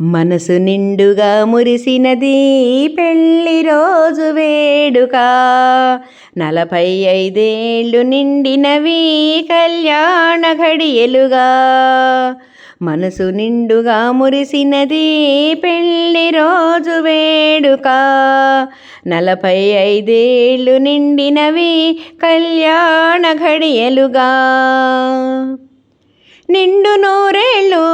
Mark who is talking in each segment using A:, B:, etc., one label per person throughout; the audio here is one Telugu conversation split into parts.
A: మనసు నిండుగా మురిసినది పెళ్ళి రోజు వేడుక. నలభై ఐదేళ్ళు నిండినవి కళ్యాణ ఘడియలుగా. మనసు నిండుగా మురిసినది పెళ్ళి రోజు వేడుక. నలభై ఐదేళ్ళు నిండినవి కళ్యాణ ఘడియలుగా. నిండు నూరేళ్ళు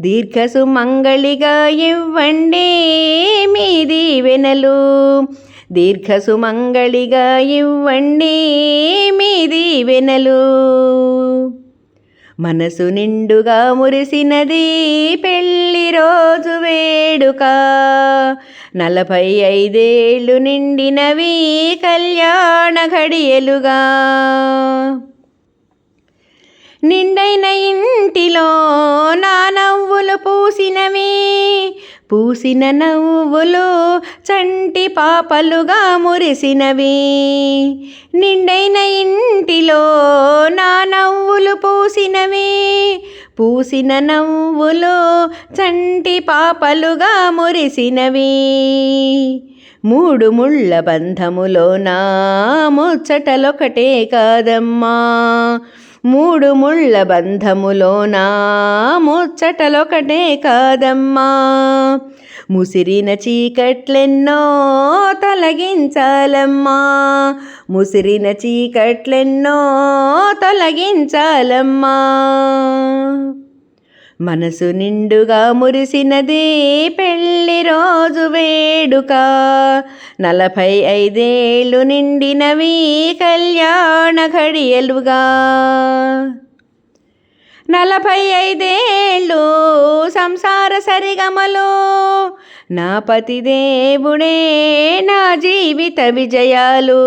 A: దీర్ఘ సుమంగళిగా ఇవ్వండి మీ దీవెనలు దీర్ఘ సుమంగళిగా ఇవ్వండి మీ దీవెనలు మనసు నిండుగా మురిసినది పెళ్ళి రోజు వేడుక. నలభై ఐదేళ్ళు నిండినవి కళ్యాణ ఘడియలుగా. నిండైన ఇంటిలో నానా నవ్వులు పూసినవి. పూసిన నవ్వులు చంటి పాపలుగా మురిసినవి. నిండైన ఇంటిలో నా నవ్వులు పూసినవి. పూసిన నవ్వులు చంటి పాపలుగా మురిసినవి. మూడు ముళ్ళ బంధములో నా ముచ్చటలొకటే కాదమ్మా. మూడు ముళ్ళ బంధములో నా ముచ్చటలొకటే కాదమ్మా. ముసిరిన చీకట్లెన్నో తొలగించాలమ్మా. ముసిరిన చీకట్లెన్నో తొలగించాలమ్మా. మనసు నిండుగా మురిసినది పెళ్ళి రోజు వేడుక. నలభై ఐదేళ్ళు నిండినవి కళ్యాణ ఘడియలుగా. నలభై ఐదేళ్ళు సంసార సరిగమలో. నా పతిదేవుడే నా జీవిత విజయాలు.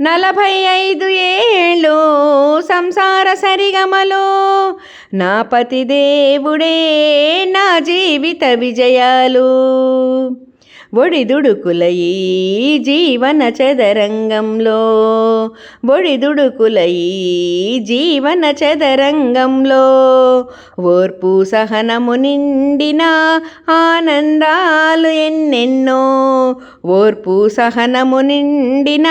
A: నలభై ఐదు ఏళ్ళు సంసార సరిగమలో. నా పతిదేవుడే నా జీవిత విజయాలు. బొడిదుడుకులయి జీవన చదరంగంలో. బొడిదుడుకులయి జీవన చదరంగంలో. ఓర్పు సహనము నిండిన ఆనందాలు ఎన్నెన్నో. ఓర్పు సహనము నిండిన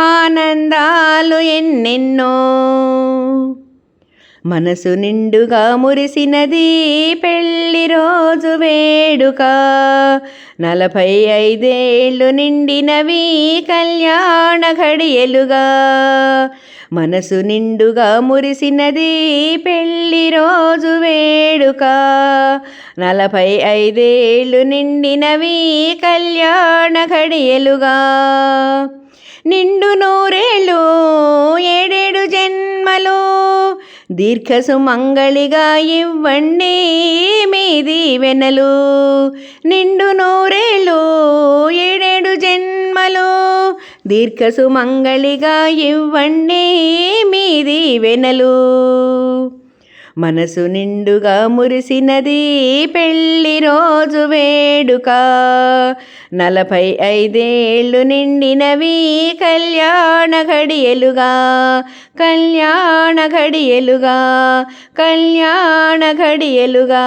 A: ఆనందాలు ఎన్నెన్నో. మనసు నిండుగా మురిసినది పెళ్ళి రోజు వేడుక. నలభై ఐదేళ్ళు నిండినవి కళ్యాణ ఘడియలుగా. మనసు నిండుగా మురిసినది పెళ్ళి రోజు వేడుక. నలభై ఐదేళ్ళు నిండినవి కళ్యాణ ఘడియలుగా. నిండు నూరేళ్ళు ఏడేడు జన్మలో దీర్ఘ సుమంగళిగా ఇవ్వండి మీ దీవెనలు. నిండు నూరేళ్ళు ఏడేడు జన్మలు. దీర్ఘ సుమంగళిగా ఇవ్వండి మీ దీవెనలు. మనసు నిండుగా మురిసినది పెళ్ళి రోజు వేడుక. నలభై ఐదేళ్ళు నిండినవి కళ్యాణ ఘడియలుగా. కళ్యాణ ఘడియలుగా. కళ్యాణ ఘడియలుగా.